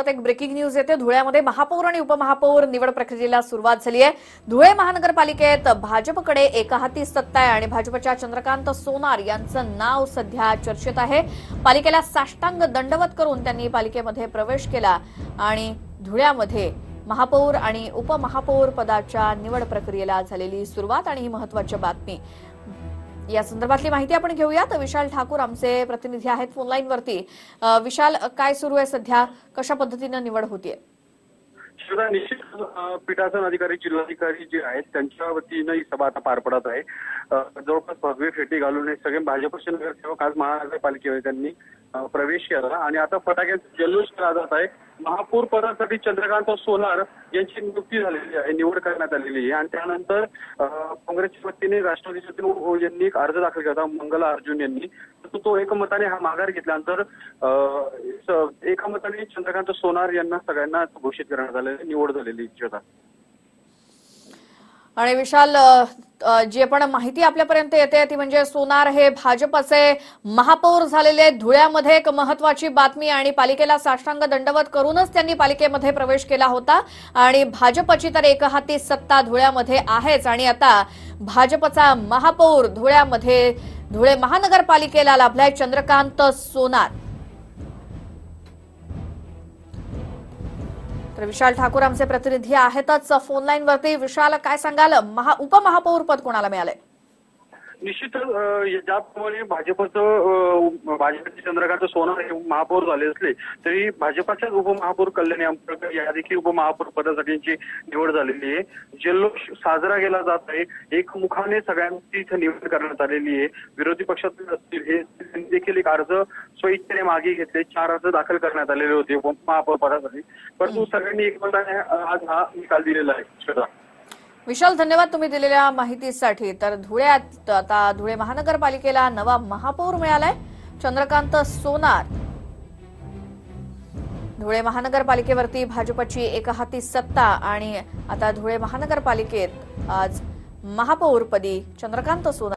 एक breaking news येते. धुळ्यामध्ये महापौर आणि उपमहापौर निवड प्रक्रियेला सुरुवात झाली आहे. धुळे महानगरपालिकेत भाजपकडे एका हाती सत्ता आहे आणि भाजपच्या चंद्रकांत सोनार यांचं नाव सध्या चर्चेत आहे. पालिकेला साष्टांग दंडवत करून त्यांनी पालिकेमध्ये प्रवेश केला आणि धुळ्यामध्ये महापौर आणि उपमहापौर पदाच्या निवड प्रक्रियेला झालेली सुरुवात आणि ही महत्वाची बातमी. या संदर्भातली माहिती आपण घेऊयात. विशाल ठाकूर आमचे प्रतिनिधी आहेत फोनलाईन वरती विशाल काय सुरू आहे सध्या? कशा पद्धतीनं निवड होतीये? शिवदा निश्चित पीठासन अधिकारी जिल्हाधिकारी जे आहेत त्यांच्या वतीनं ही सभा आता पार पडत आहे. जवळपास भगवे फेटी घालून हे सगळे भाजपचे नगरसेवक आज महानगरपालिकेमध्ये त्यांनी प्रवेश केला. आणि आता फटाक्यांचा जल्लोष केला जात आहे. महापौर पदासाठी चंद्रकांत सोनार यांची नियुक्ती झालेली आहे निवड करण्यात आलेली आहे. आणि त्यानंतर काँग्रेसच्या वतीने राष्ट्रवादी सचिन यांनी एक अर्ज दाखल केला होता मंगला अर्जुन यांनी. तो तो एकमताने हा माघार घेतल्यानंतर अं, एकमताने चंद्रकांत सोनार यांना सगळ्यांना घोषित करण्यात आलेली निवड झालेली होता आणि विशाल जी पण माहिती आपल्यापर्यंत येते ती म्हणजे सोनार हे भाजपचे महापौर झालेले धुळ्यामध्ये एक महत्वाची बातमी आणि पालिकेला साष्टांग दंडवत करूनच त्यांनी पालिकेमध्ये प्रवेश केला होता. आणि भाजपची तर एकहाती सत्ता धुळ्यामध्ये आहेच. आणि आता भाजपचा महापौर धुळ्यामध्ये धुळे महानगरपालिकेला लाभलाय चंद्रकांत सोनार. तर विशाल ठाकूर आमचे प्रतिनिधी आहेतच. फोनलाईन वरती विशाल काय सांगाल? महा उपमहापौर पद कोणाला मिळालंय? निश्चितच अं, ज्याप्रमाणे भाजपचं भाजपचे चंद्रकांत सोनार हे महापौर झाले असले तरी भाजपाच्याच उपमहापौर कल्याणी आंबेडकर या देखील उपमहापौर पदासाठी यांची निवड झालेली आहे. जल्लोष साजरा केला जात आहे. एकमुखाने सगळ्यांची इथं निवड करण्यात आलेली आहे. विरोधी पक्षातील असतील हे त्यांनी देखील एक अर्ज स्वइच्छेने मागे घेतले. चार अर्ज दाखल करण्यात आलेले होते उपमहापौर पदासाठी. परंतु सगळ्यांनी एकमताने आज हा निकाल दिलेला आहे. विशाल धन्यवाद तुम्ही दिलेल्या माहितीसाठी. तर धुळ्यात आता धुळे महानगरपालिकेला नवा महापौर मिळालाय. चंद्रकांत सोनार. धुळे महानगरपालिकेवरती भाजपची एकहाती सत्ता आणि आता धुळे महानगरपालिकेत आज महापौरपदी चंद्रकांत सोनार.